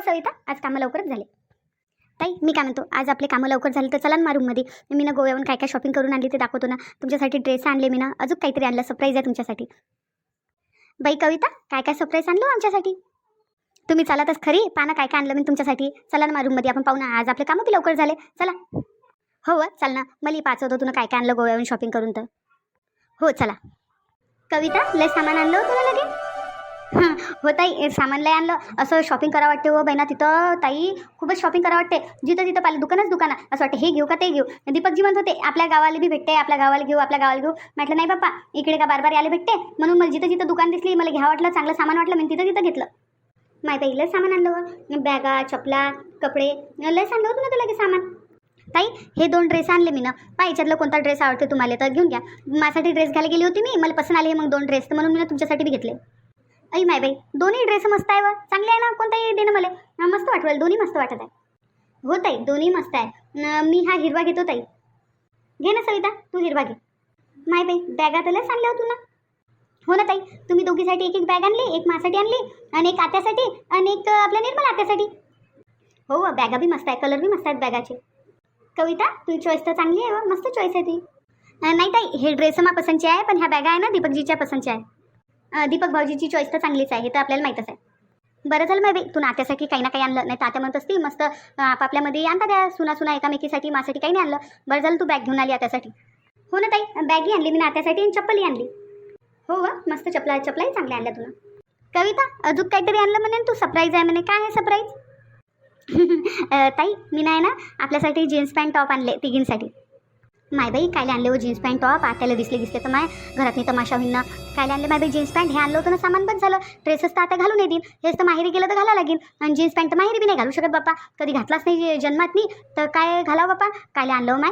हो सविता आज कामं लवकरच झाले. ताई मी काय म्हणतो आज आपले कामं लवकर झाले तर चला ना रूममध्ये मी ना गोव्याहून काय काय शॉपिंग करून आणली ते दाखवतो ना. तुमच्यासाठी ड्रेस आणले मी ना. अजून काहीतरी आणलं सरप्राईज आहे तुमच्यासाठी. बाई कविता काय काय सरप्राईज आणलं हो आमच्यासाठी? तुम्ही चालतच खरी पाना काय काय आणलं मी तुमच्यासाठी. चला ना रूममध्ये आपण पाहू ना आज आपले कामं बी लवकर झाले. चला. हो चल चाल ना. मला पाच होतं तुला काय काय आणलं गोव्याहून शॉपिंग करून तर. हो चला. कविता लय सामान आणलं होतं लगे हो ताई सामान लय आणलं. असं शॉपिंग करा वाटते हो बहिणा तिथं. ताई खूपच शॉपिंग करा वाटते. जिथं तिथं पाहिलं दुकानच दुकान. आहे. असं वाटतं हे घेऊ का ते घेऊ? दीपकजी म्हणत होते. आपल्या गावाला बी भेटते आपल्या गावाला घेऊ आपल्या गावाला घेऊ. म्हटलं नाही बाप्पा इकडे का बार बार यायला भेटते? म्हणून मला जिथं जिथं दुकान दिसली मला घ्या वाटलं चांगलं सामान वाटलं मी तिथं तिथं घेतलं. माहिती बाई लय सामान आणलं हो. बॅगा चपला कपडे लय आणलं होतं ना तुला की सामान. ताई हे दोन ड्रेस आणले मी ना. पा याच्यातलं कोणता ड्रेस आवडते तुम्हाला तर घेऊन घ्या. माझ्यासाठी ड्रेस घ्यायला गेली होती मी मला पसंत आले हे मग दोन ड्रेस. तर म्हणून मी तुमच्यासाठी बी घेतले. अई माय बाई दोन्ही ड्रेस मस्त आहे व. चांगले आहे ना? कोणताही दे ना मला मस्त वाटवाल दोन्ही मस्त वाटत आहे. हो ताई दोन्ही मस्त आहे. मी हा हिरवा घेतो ताई. घे ना सविता तू हिरवा घे. माय बाई बॅगा तर लस हो तू ना? हो ना ताई. तुम्ही दोघीसाठी एक एक बॅग आणली एक मासाठी आणली आणि एक आत्यासाठी आणि एक आपल्या निर्मल आत्यासाठी. हो व, बॅगा बी मस्त आहे. कलर बी मस्त आहेत बॅगाचे कविता तुझी चॉईस तर चांगली आहे व. मस्त चॉईस आहे ती. नाही ताई हे ड्रेस मा पसंतची आहे पण ह्या बॅगा आहे ना? दीपकजीच्या पसंतच्या आहे. दीपक भाऊजीची चॉईस तर चांगलीच आहे हे तर आपल्याला माहीतच आहे. बरं झालं माहिती तू नात्यासाठी काही ना काही आणलं नाही तर आता म्हणत असती मस्त आपापल्यामध्ये आणता त्या सुना सुना एकामेकीसाठी माझ्यासाठी काही नाही आणलं. बरं झालं तू बॅग घेऊन आली आत्यासाठी. हो ना ताई बॅगही आणली मी नात्यासाठी आणि चप्पलही आणली. हो व मस्त चपला चपलाही चांगल्या आणल्या तुला. कविता अजून काहीतरी आणलं म्हणे तू सरप्राईज आहे म्हणे काय आहे सरप्राईज ताई मी नाही ना आपल्यासाठी जीन्स पॅन्ट टॉप आणले तिघींसाठी. माय बाई कायले आणले हो जीन्स पॅन्ट टॉप आत्याला दिसले दिसले तर माय. घरातनी तमाशा होईन ना. काय आणले माय बाई जीन्स पॅन्ट हे आणलं होतं ना सामान बंद झालं. ड्रेसेस तर आता घालून येतील हेच तर माहेरी गेलं तर घाला लागेल. आणि जीन्स पॅन्ट तर माहेरी बी नाही घालू शकत बाप्पा. कधी घातलाच नाही जन्मात तर काय घालावं बाप्पा? कायले आणलं हो माय?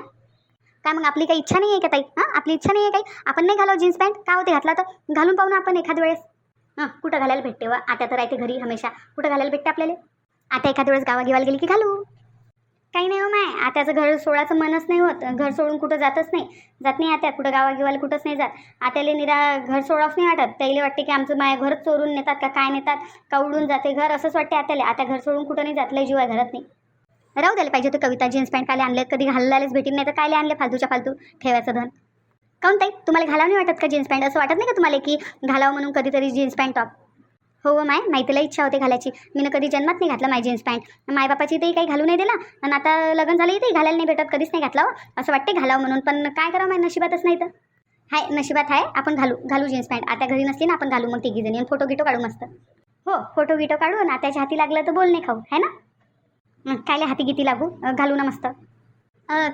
काय मग आपली काही इच्छा नाही आहे का ताई? हां? आपली इच्छा नाही आहे काही? आपण नाही घालावं जीन्स पॅन्ट काय होते घातला तर? घालून पाहू ना आपण एखाद्या वेळेस. हां? कुठं घालायला भेटते व? आता तर राहते घरी हमेशा. कुठं घालायला भेटते आपल्याला? आता एखाद्या वेळेस गावा गिवाला गेली की घालू? काही नाही हो माय. आत्याचं घर सोडायचं मनच नाही होत. घर सोडून कुठं जातच नाही. जात नाही आत्या. कुठं गावा गिवाला कुठंच नाही जात. आत्याला निरा घर सोडावंच नाही वाटत. त्याला वाटते की आमचं माय घर चोरून नेतात का काय नेतात का उडून जाते. घर असंच वाटते आत्याला. आता घर सोडून कुठं नाही जात. लय जीव घरात नाही. राहू द्यायला पाहिजे होतं कविता. जीन्स पॅन्ट कायले आणले कधी घालायलाच भेटीन नाही तर कायले आणले फालतूच्या फालतू ठेवायचं धन? काऊन ताई? तुम्हाला घालावं नाही वाटत का जीन्स पॅन्ट? असं वाटत नाही का तुम्हाला की घालावं म्हणून कधीतरी जीन्स पॅन्ट टॉप? हो हो माय माहितीला इच्छा होते घालायची. मी ना कधी जन्मात नाही घातला माय जीन्स पॅन्ट. मायबापाची इथेही काही घालू नाही दिला आणि आता लग्न झालं इथेही घालायला नाही भेटत कधीच नाही घातला हो. असं वाटते घालावं म्हणून. पण काय करावं माय नशिबातच नाही तर. हाय नशिबात आहे आपण घालू घालू जीन्स पॅन्ट. आता घरी नसली ना आपण घालू मग तिघी जणी. आणि फोटो गिटो काढू मस्त. हो फोटो गिटो काढू ना त्याच्या हाती लागलं तर बोल नाही खाऊ. है ना? कायले हाती गिती लागू? घालू ना मस्त.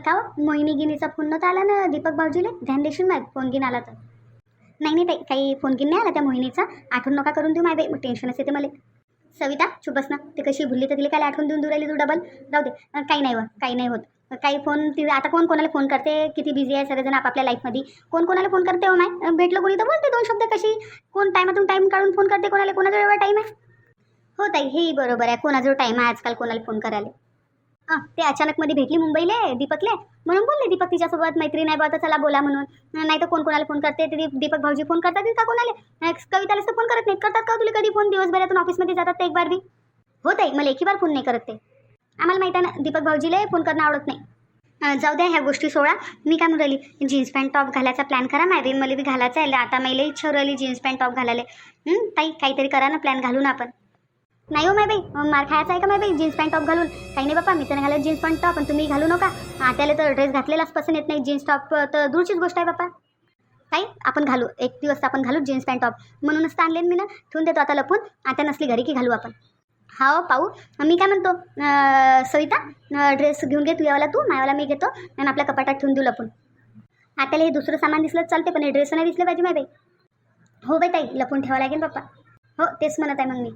का मोहिनी गिनीचा फोन नव्हता आला ना दीपक भाऊजीले? ध्यान देशील माहीत फोन गिन आला तर. नाही नाही ताई काही फोन गिन नाही आला त्या मोहिनीचा. आठवण नका करून देऊ माय बाई टेन्शनच येते मला. सविता चुपस ना. ते कशी भुलली तर तिला काय आठवण देऊन देऊ राहिली तू डबल जाऊ दे. काही नाही व काही नाही होत. काही फोन ती आता कोण कोणाला फोन करते? किती बिझी आहे सगळेजण आपापल्या लाईफमध्ये कोण कोणाला फोन करते हो माय? भेटलं कोणी तर बोलते दोन शब्द कशी. कोण टायमातून टाईम काढून फोन करते कोणाला? कोणाजवळ टाईम आहे? हो ताई हेही बरोबर आहे. कोणाजवळ टाईम आहे आजकाल कोणाला फोन करायला? हां ते अचानकमध्ये भेटली मुंबईले दीपकले? म्हणून बोलले दीपक तिच्यासोबत मैत्री नाही बा तर चला बोला म्हणून. नाही तर कोण कोणाला फोन करते? ते दीपक भाऊजी फोन करतात का कोणाला? कविताला फोन करत नाही करतात का तुला कधी फोन दिवसभरातून ऑफिसमध्ये जातात ते एक बार बी हो ताई मला एकही बार फोन नाही करत ते. आम्हाला माहीत आहे ना दीपक भाऊजीला फोन करणं आवडत नाही. जाऊ द्या ह्या गोष्टी सोडा. मी काय म्हणून राहिली जीन्स पॅन्ट टॉप घालायचा प्लॅन करा माय मला बी घालायचं आहे. आता मला इच्छा राहिली जीन्स पॅन्ट टॉप घालायला ताई काहीतरी करा ना प्लॅन घालू ना आपण. नाही हो माय बाई. मार खायचा आहे का माय बाई? जीन्स पॅन्ट टॉप घालून. काही नाही बाप्पा मी तर घालत जीन्स पॅन्ट टॉप पण तुम्ही घालू नका. आत्याला तर ड्रेस घातलेलाच पसंत येत नाही. जीन्स टॉप तर दूरचीच गोष्ट आहे बाप्पा. ताई आपण घालू. एक दिवस आपण घालू जीन्स पॅन्ट टॉप. म्हणूनच तर आणले मी ना. ठेवून देतो आता लपून. आता नसली घरी की घालू आपण. हा हो पाहू. मी काय म्हणतो? सविता ड्रेस घेऊन घे तू यावाला तू मायावाला मी घेतो. आणि आपल्या कपाटात ठेवून देऊ लपून. आत्याला हे दुसरं सामान दिसलं चालते पण हे ड्रेस नाही दिसलं पाहिजे माय बाई. हो बाई ताई लपून ठेवावं लागेल बाप्पा. हो तेच म्हणत आहे मग मी.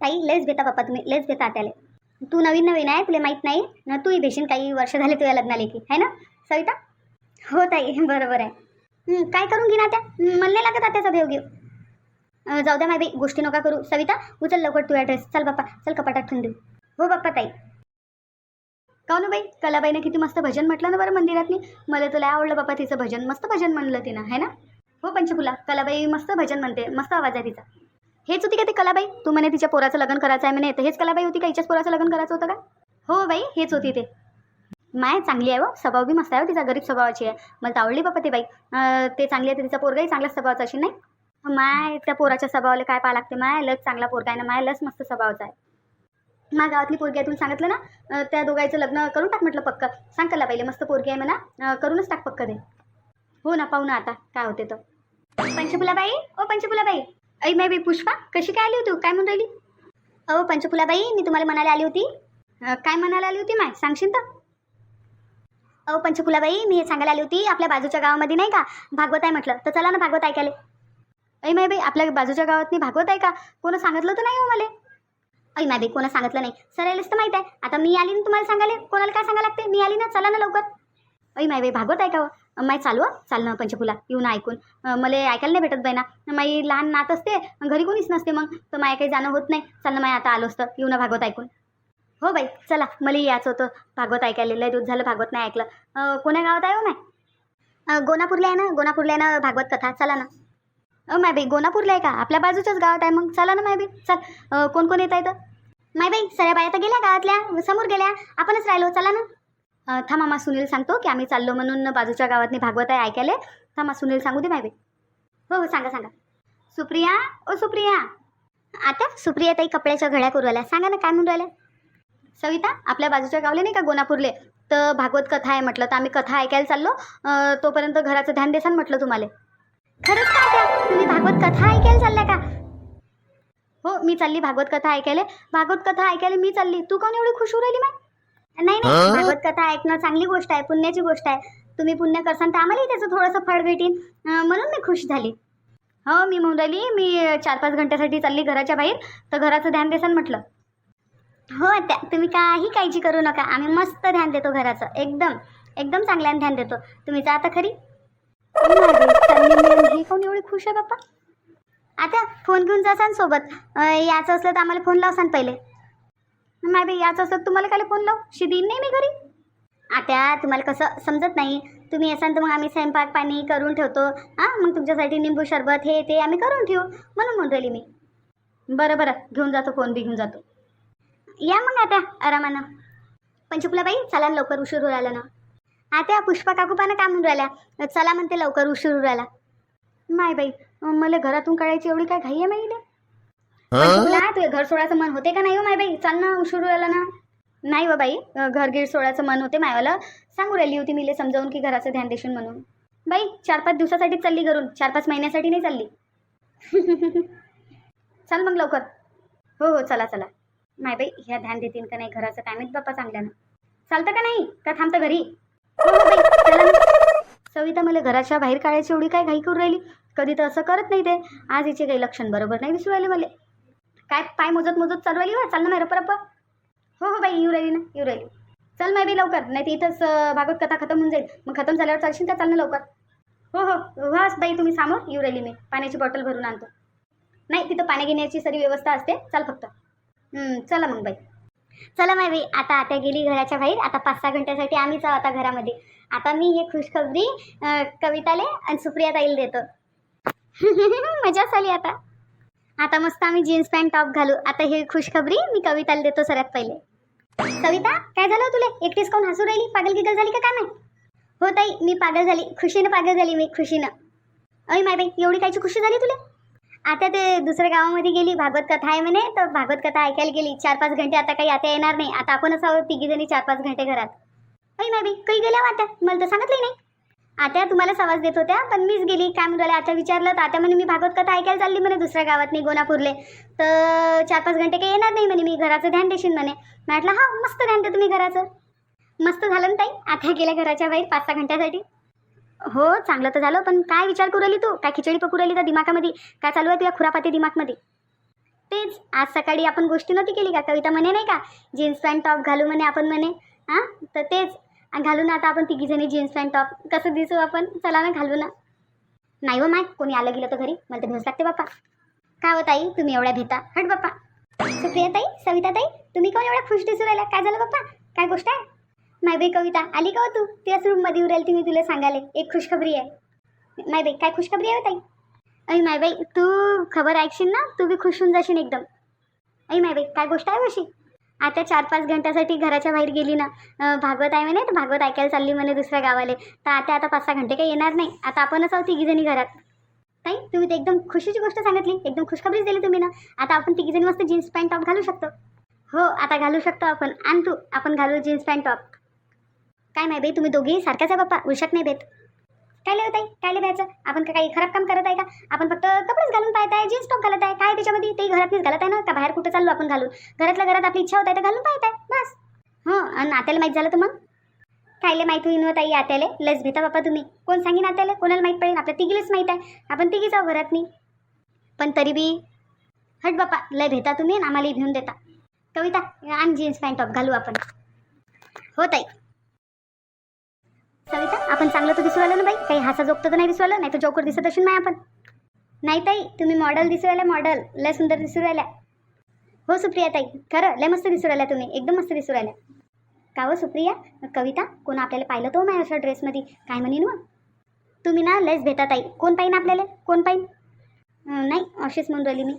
ताई लयच घेता बाप्पा तुम्ही लयच घेता आत्याला. तू नवीन नवीन आहे तुला माहीत नाही. ना तूही देशील काही वर्ष झाले तुझ्या लग्नाला की है ना? सविता? हो ताई बरोबर आहे. काय करून घे ना त्या मला नाही लागत आत्याचा भेव घेऊ जाऊ द्या माय बाई गोष्टी नका करू. सविता उचल लवकर तुझ्या ड्रेस चल बाप्पा चल कपाटात ठेवून देऊ. हो बाप्पा ताई. का ना हो बाई? कलाबाईनं किती मस्त भजन म्हटलं ना बरं मंदिरातनी. मला तुला आवडलं बाप्पा तिचं भजन. मस्त भजन म्हणलं तिनं है ना? हो पंचफुला कलाबाई मस्त भजन म्हणते मस्त आवाज आहे तिचा. हेच होती का ते कलाबाई? तू म्हणे तिच्या पोराचं लग्न करायचं आहे म्हणे तर हेच कलाबाई होती का? हिच्याच पोराचं लग्न करायचं होतं का? हो बाई हेच होती ते. माय चांगली आहे व स्वभाव बी मस्त आहे हो, तिचा गरीब स्वभावाची आहे. मला तर आवडली बाप्पा ते बाई. ते चांगली आहे तिचा पोरगाही चांगला स्वभावाचा अशी नाही? माय त्या पोराच्या स्वभावाला काय पाहा लागते माय? लस चांगला पोरगा आहे ना माय? लस मस्त स्वभावाचा आहे. मा गावातली पोरगी आहे तुला सांगितलं ना? त्या दोघांचं लग्न करून टाक म्हटलं पक्क. सांग कला पहिले मस्त पोरगी आहे म्हणा. करूनच टाक पक्क दे हो ना पाहू ना आता काय होते तर. पंचफुलाबाई? ओ पंचफुलाबाई. ऐ माय बाई पुष्पा कशी काय आली होती हो? काय म्हणून राहिली? अहो पंचफुलाबाई मी तुम्हाला म्हणायला आली होती. काय म्हणायला आली होती माय? सांगशील तर. अहो पंचफुलाबाई मी हे सांगायला आली होती आपल्या बाजूच्या गावामध्ये नाही का? भागवत आहे म्हटलं. तर चला ना भागवत ऐकायला. ऐ माय बाई आपल्या बाजूच्या गावात नाही भागवत आहे का? कोणं सांगितलं तर नाही हो मला. ऐ माय बाई कोणा सांगितलं नाही. सरायलाच तर माहीत आहे. आता मी आली ना तुम्हाला सांगायला? कोणाला काय सांगायला लागते मी आली ना चला ना लवकर. ऐ माय बाई भागवत आहे का हो? माय चालू चालणं चाल ना पंचफुला येऊन ऐकून. मला ऐकायला नाही भेटत बाई ना माई लहान नात असते घरी कोणीच नसते मग. तर माया काही जाणं होत नाही. चाल ना माय आता आलो असतं येऊन भागवत ऐकून. हो बाई चला मला यायचं होतं. भागवत ऐकायला लय दिवस झालं भागवत नाही ऐकलं. कोण्या गावात आहे हो माय गोनापूरला आहे ना गोनापूरला आहे ना भागवत कथा. चला ना. अ माय बाई गोनापूरला आहे का? आपल्या बाजूच्याच गावात आहे मग. चला ना माय बाई चल. कोण कोण येत आहे तर माय बाई सगळ्या बाया तर गेल्या गावातल्या समोर गेल्या. आपणच राहिलो चला ना. थांब मामा सुनील सांगतो की आम्ही चाललो म्हणून बाजूच्या गावातनी भागवत आहे ऐकायला. थांबा सुनील सांगू दे माय बाई हो हो सांगा सांगा. सुप्रिया ओ सुप्रिया. आता सुप्रिया ताई कपड्याच्या घड्या करू आल्या सांगा ना काय म्हणून राहिल्या? सविता आपल्या बाजूच्या गावले नाही का गोनापूरले? तर भागवत कथा आहे म्हटलं तर आम्ही कथा ऐकायला चाललो. तोपर्यंत घराचं ध्यान देसान म्हटलं तुम्हाला. खरंच का त्या? तुम्ही भागवत कथा ऐकायला चालल्या का? हो मी चालली भागवत कथा ऐकायला. भागवत कथा ऐकायला मी चालली. तू कोण एवढी खुश होऊ राहिली मॅम नाही नाही. भागवत कथा ऐकणं चांगली गोष्ट आहे पुण्याची गोष्ट आहे. तुम्ही पुण्य करसान तर आम्हालाही त्याचं थोडंसं फळ भेटेन. अं, म्हणून मी खुश झाली. हो मी राहिली मी चार पाच घंट्यासाठी चालली घराच्या बाहेर तर घराचं ध्यान देसान म्हटलं. हो त्या तुम्ही काही काळजी करू नका. आम्ही मस्त ध्यान देतो घराचं. एकदम एकदम चांगल्याने ध्यान देतो. तुम्ही जा आता खरी हे कोण एवढी खुश आहे बाप्पा? आता फोन घेऊन जासान सोबत. याचं असलं तर आम्हाला फोन लावसान पहिले. नाही बाई याचं असं तुम्हाला काय फोन लावू? शिदीन नाही मी घरी. आता तुम्हाला कसं समजत नाही. तुम्ही असाल तर मग आम्ही स्वयंपाक पाणी करून ठेवतो. हां मग तुमच्यासाठी निंबू सरबत हे ते आम्ही करून ठेवू म्हणून म्हणून राहिली मी. बरं बरं घेऊन जातो फोन बी घेऊन जातो. या मग आता आरामानं. पंचकुलाबाई चला लवकर उशीर होऊ राहिला ना. आता पुष्पा काकूपानं काम म्हणून राहिल्या. चला म्हणते लवकर उशीर होऊ राहिला. नाही बाई मला घरातून काढायची एवढी काय घाई आहे माहिती तुला तुझे घर सोडायचं मन होते का नाही हो माय बाई चाल ना उशीर राहिला ना. नाही व बाई अं, घर गिर सोडायचं मन होते मायवाला. सांगू राहिली होती मिले समजावून की घराचं ध्यान देशील म्हणून. बाई चार पाच दिवसासाठीच चालली घरून चार पाच महिन्यासाठी नाही चालली. चल मग लवकर. हो हो चला चला. नाही बाई ह्या ध्यान देतील का नाही घराचं काय माहीत बाप्पा चांगल्यानं चालतं का नाही? का थांबतं घरी? हो हो बाई सविता मला घराच्या बाहेर काढायची एवढी काय घाई करू राहिली? कधी तर असं करत नाही ते. आज हिचे काही लक्षण बरोबर नाही दिसू राहिले मला. काय पाय मोजत मोजत चालू राहिली वा चाल ना रप्पा रप्पा हो हो बाई येऊ राहिली ना येऊ राहिली. चल माय बाई लवकर नाही तर इथंच भागवत कथा खतम होऊन जाईल. मग खतम झाल्यावर चालशील का चाल ना लवकर. हो हो वास बाई तुम्ही सामोर येऊ राहिली मी. पाण्याची बॉटल भरून आणतो. नाही तिथं पाणी घेण्याची सरी व्यवस्था असते. चाल फक्त. चला मग बाई. चला माय बाई आता आता गेली घराच्या बाहेर. आता पाच सहा घंट्यासाठी आम्हीच आहोत आता घरामध्ये. आता मी हे खुशखबरी कविताले आणि सुप्रिया ताईल देतो. मजाच आली आता. आता मस्त आम्ही जीन्स पॅन्ट टॉप घालू. आता हे खुशखबरी मी कविताला देतो सगळ्यात पहिले. कविता काय झालं हो तुला? एकटीच कोण हसू राहिली? पागल गिगल झाली का काय नाही हो ताई मी पागल झाली. खुशीनं पागल झाली मी खुशीनं. अय माय बाई एवढी कायची खुशी झाली तुला? आता ते दुसऱ्या गावामध्ये गेली भागवत कथा आहे म्हणे तर भागवत कथा ऐकायला गेली. चार पाच घंटे आता काही आता येणार नाही. आता आपणच आहोत तिघी जणी चार पाच घंटे घरात. अय माय बाई काही गेल्या हो आता? मला तर सांगितलं नाही. आता तुम्हाला आवाज देत होत्या पण मीच गेली. काय म्हणून आता विचारलं तर आता म्हणे मी भागवत कथा ऐकायला चालली म्हणे दुसऱ्या गावात नाही गोनापूरले. तर चार पाच घंटे काही येणार नाही म्हणे मी घराचं ध्यान देशील म्हणे. म्हटलं हा मस्त ध्यान दे तुम्ही घराचं. मस्त झालं ना ताई आता गेल्या घराच्या बाहेर पाच सहा घंट्यासाठी. हो चांगलं तर झालं पण काय विचार करू राहिली तू? काय खिचडी पकडू राहिली तर दिमागामध्ये? काय चालू आहे तुझ्या खुरापाती दिमागमध्ये? तेच आज सकाळी आपण गोष्टी नव्हती केली का? कविता म्हणे नाही का? जीन्स पॅन्ट टॉप घालू म्हणे आपण म्हणे हां? तर तेच घालू ना आता आपण तिघीजणी जीन्स पॅन्ट टॉप कसं दिसू आपण? चला ना घालू ना. नाही हो माय कोणी आलं गेलं तर घरी. मला तर भेस लागते बाप्पा. काय हो ताई? तुम्ही एवढ्या भेता. हट बाप्पा. सुप्रिया ताई सविता ताई तुम्ही कोण एवढ्या खुश दिसू राहिल्या? काय झालं बाप्पा? काय गोष्ट आहे? माय बाई कविता आली का हो तू? त्याच रूममध्ये येऊ ती मी तुला सांगायला. एक खुशखबरी आहे. माय बाई काय खुशखबरी आहे हो, ताई? अई माय बाई तू खबर ऐकशील ना? तू बी खुश होऊन जाशील एकदम. अई माय बाई काय गोष्ट आहे अशी? आता चार पाच घंट्यासाठी घराच्या बाहेर गेली ना भागवत आहे म्हणे तर भागवत ऐकायला चालली म्हणे दुसऱ्या गावाले. तर आता आता पाच सहा घंटे काही येणार नाही. आता आपणच आहोत तिघीजणी घरात. ताई तुम्ही तर एकदम खुशीची गोष्ट सांगितली. एकदम खुशखबरीच दिली तुम्ही ना. आता आपण तिघीजणी मस्त जीन्स पॅन्ट टॉप घालू शकतो. हो आता घालू शकतो आपण. आण तू आपण घालू जीन्स पॅन्ट टॉप. काय नाही बाई तुम्ही दोघेही सारख्याच आहे बाप्पा. उलशत नाही देत काय लिहत आहे? काय लिहायचं? आपण का काही खराब काम करत आहे का? आपण फक्त कपडेच घालून पाहत आहे जीन्स टॉप घालत आहे. काय त्याच्यामध्ये? तेही घरातच घालत आहे ना? का बाहेर कुठं चाललो आपण घालून? घरातल्या घरात आपली इच्छा होत आहे तर घालून पाहत आहे बस. हं आणि आत्याला माहीत झालं तर मग? कायले माहीत होईन हो ताई आत्याले? लस भेटा बाप्पा तुम्ही. कोण सांगीन आत्याले? कोणाला माहीत पडेल आपल्या तिघीलाच माहीत आहे. आपण तिघीच आहो घरात नाही पण तरी बी हट बाप्पा लय भेटा तुम्ही आणि आम्हाला घेऊन देता. कविता आणि जीन्स पॅन्ट टॉप घालू आपण. हो ताई. सविता आपण चांगलं तर दिसू आलं ना बाई? काही हासा जोगतं तर नाही दिसू आलं नाही तर जोकर दिसत असेल नाही आपण. नाही ताई तुम्ही मॉडेल दिसू राहिल्या मॉडेल लय सुंदर दिसू राहिल्या हो सुप्रिया ताई खरं लय मस्त दिसू राहिल्या तुम्ही. एकदम मस्त दिसू राहिल्या का हो सुप्रिया? कविता कोण आपल्याला पाहिलं तो माझ्या अशा ड्रेसमध्ये काय म्हणेन व तुम्ही ना लयच भेटा ताई. कोण पाहिन आपल्याला? कोण पाहिन? नाही अशीच म्हणून राहिली मी.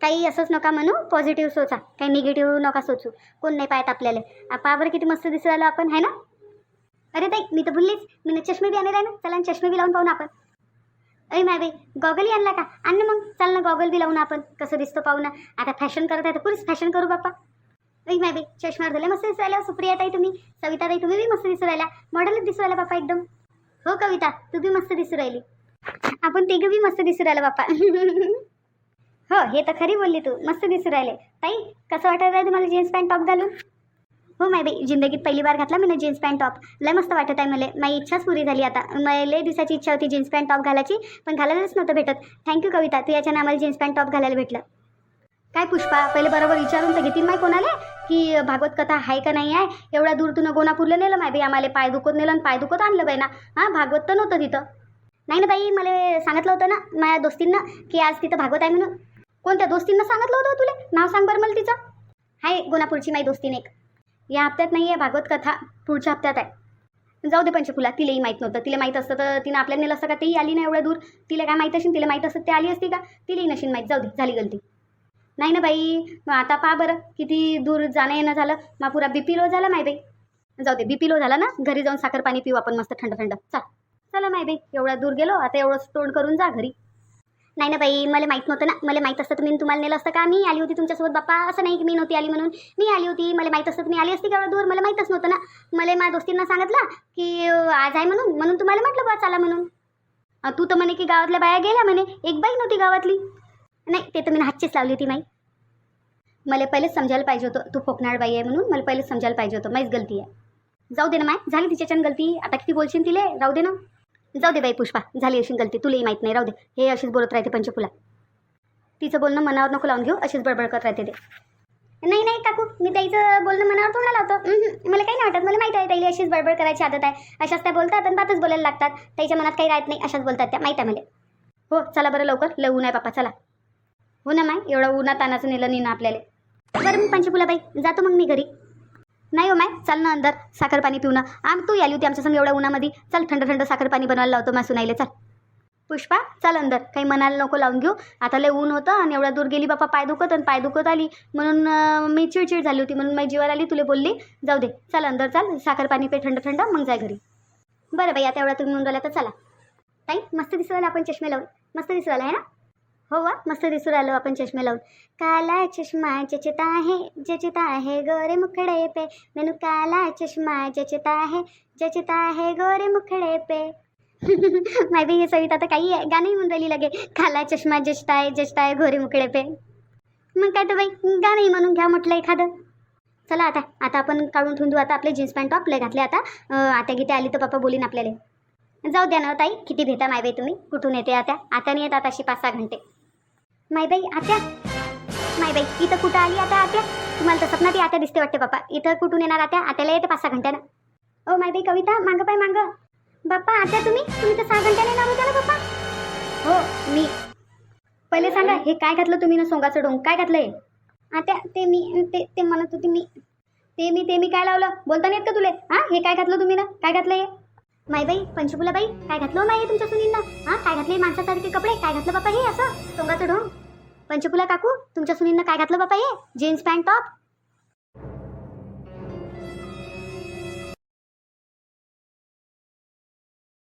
काही असंच नका म्हणू. पॉझिटिव्ह सोचा. काही निगेटिव्ह नका सोचू. कोण नाही पाहत आपल्याला. पावर किती मस्त दिसू राहिलो आपण है ना? अरे ताई मी तर भुललीच. मी ना चष्मे बी आणले आहे ना. चला चष्मे बी लावून पाहू ना आपण. अरे माय बाई गॉगलही आणला का? आण ना मग. चल ना गॉगल बी लावून आपण. कसं दिसतो पाहू ना. आता फॅशन करत आहे तर पुरीच फॅशन करू बाप्पा अरे माय बाई चष्म्यावर झाले मस्त दिसू राहिला सुप्रिया ताई तुम्ही सविता ताई तुम्ही बी मस्त दिसू राहिला मॉडेलच दिसू राहिला बाप्पा एकदम. हो कविता तू बी मस्त दिसू राहिली. आपण तिघं बी मस्त दिसू राहिलं बाप्पा हो हे तर खरी बोलली तू. मस्त दिसू राहिले. ताई कसं वाटत आहे तुम्हाला जीन्स पॅन्ट टॉप घालून? हो माय बाई जिंदगीत पहिली बार घातला मी ना जीन्स पॅन्ट टॉप. लय मस्त वाटत आहे मला. माझी इच्छाच पुरी झाली आता. मला लय दिवसाची इच्छा होती जीन्स पॅन्ट टॉप घालायची पण घालायलाच नव्हतं भेटत. थँक्यू कविता. तू याच्यानं आम्हाला जीन्स पॅन्ट टॉप घालायला भेटलं. काय पुष्पा पहिले बरोबर विचारून तर घेतील माय कोणाला? की भागवत कथा आहे का नाही आहे? एवढ्या दूर तुनं गोनापूरला नेलं माय बाई आम्हाला पाय दुखत नेलं आणि पाय दुखत आणलं बाई ना. हां भागवत तर नव्हतं तिथं. नाही ना बाई मला सांगितलं होतं ना माझ्या दोस्तींना की आज तिथं भागवत आहे म्हणून. कोणत्या दोस्तींना सांगितलं होतं तुला? नाव सांग बरं मला तिचं. आहे गोनापूरची माझी दोस्तीने एक. या हप्त्यात नाही आहे भागवत कथा. पुढच्या हप्त्यात आहे. जाऊ दे पंचफुला तिलाही माहीत नव्हतं. तिला माहीत असतं तर तिनं आपल्याला नेलं असतं का तेही आली नाही एवढं दूर. तिला काय माहीत असेल तिला माहीत असतं ते आली असती का? तिलाही नशीन माहीत. जाऊ दे झाली गलती. नाही ना बाई मग आता पहा बरं किती दूर जाणं येणं झालं. मग पुरा बी पी लो झाला माय बाई. जाऊ दे बी पी लो झाला ना? घरी जाऊन साखर पाणी पिऊ आपण मस्त थंड थंड. चल. चला माय बाई एवढा दूर गेलो आता एवढं तोंड करून जा घरी. नाही ना बाई मला माहीत नव्हतं ना. मला माहीत असतं तुम्ही तुम्हाला नेलं असतं का? मी आली होती तुमच्यासोबत. बाप्पा असं नाही की मी नव्हती आली म्हणून. मी आली होती. मला माहीत असतं तुम्ही आली असती का? दूर. मला माहीतच नव्हतं ना. मला माझ्या दोस्तींना सांगितलं की आज आहे म्हणून. म्हणून तुम्हाला म्हटलं बा चला म्हणून. तू तर म्हणे की गावातल्या बाया गेल्या म्हणे. एक बाई नव्हती गावातली. नाही ते तर मी हातचीच लावली होती माई. मला पहिलेच समजायला पाहिजे होतं तू फोकनाड बाई आहे म्हणून. मला पहिलेच समजायला पाहिजे होतं. माहीच गलती आहे. जाऊ दे ना माय. झाली तिच्याच्यान गलती. आता किती बोलशील तिले? राहू दे ना. जाऊ दे बाई पुष्पा झाली अशी गलती तुलाही माहीत नाही राहू दे. हे अशीच बोलत राहते पंचफुला तिचं बोलणं मनावर नको लावून घेऊ अशीच बडबड करत राहते ते. नाही नाही काकू मी ताईचं बोलणं मनावर थोडं लावतो. मला काही नाही वाटत मला माहिती आहे ताईला अशीच बडबड करायची आदत आहे. अशाच त्या बोलतात आणि बातच बोलायला लागतात. ताईच्या मनात काही राहत नाही अशाच बोलतात त्या. माहीत आहे मला. हो चला बरं लवकर लय ऊन आहे पापा चला. हो ना माय एवढं उन्हात तानाचं नेलं नाही ना आपल्याला. बरं मी पंचफुलाबाई जातो मग मी घरी. नाही हो माय चल ना अंदर साखर पाणी पिऊ ना. आम तू याली होती आमच्या संग एवढ्या उन्हामध्ये. चल थंड थंड साखर पाणी बनवायला लावतो मासू नाहीले चल. पुष्पा चल अंदर. काही मनाला नको लावून घेऊ. आता लय ऊन होतं आणि एवढ्या दूर गेली बापा पाय दुखत आणि पाय दुखत आली. म्हणून अं, मी चिडचिड झाली होती. म्हणून माझी जीवाला आली तुला बोलली जाऊ दे. चल अंदर चल. साखर पाणी पे थंड थंड मग जाय घरी. बरं बाई आता एवढा तुम्ही म्हणून राहिला तर चला. ताई मस्त दिसू राहिला आपण चष्मे लावून. मस्त दिसू राहिला आहे ना? हो वा मस्त दिसू राहिलो आपण चष्मे लावून. काला चष्मा जचता आहे जचता आहे गोरे मुखड़े पे. मेनू काला चष्मा जचता आहे जचता आहे गोरे मुखड़े पे. माय बी हे सविता तर काही आहे गाणंही म्हणून राहिली लगे. काला चष्मा जचता आहे जचता आहे गोरे मुखड़े पे. मग काय तर बाई गाणंही म्हणून घ्या म्हटलं एखादं. चला आता आता आपण काढून ठेवून देऊ. आता आपले जीन्स पॅन्ट टॉपले घातले आता. आता गीते आली तर पप्पा बोलीन आपल्याला. जाऊ द्या ना ताई किती भेटा माय बाई तुम्ही. कुठून येते आता? आता नाही येतात अशी पाच सहा घंटे. मायबाई आत्या. मायबाई इथं कुठं आली आता आत्या? तुम्हाला तर सपनात ही आत्या दिसते वाटते बाप्पा इथं कुठून येणार आत्या? आत्याला येते पाच सहा घंट्यानं. ओ मायबाई कविता मागं पाय मागं. बाप्पा आत्या तुम्ही? तुम्ही तर सहा घंट्याने येणार होत्या ना बाप्पा? हो मी. पहिले सांगा हे काय घातलं तुम्ही ना सोंगाचं डोंग? काय घातलं हे आत्या ते मी ते ते म्हणत होती मी. ते मी ते मी काय लावलं? बोलता नाही येत का तुले? हां हे काय घातलं तुम्ही ना? काय घातलं हे? माय बाई पंचकुला बाई काय घातलं हो माई तुमच्या सुनींना हा काय घातले माणसासारखे कपडे? काय घातलं बापा हे असं? तोंगाचं ढोंग? पंचकुला काकू तुमच्या सुनींना काय घातलं बापा हे? Jeans pant top?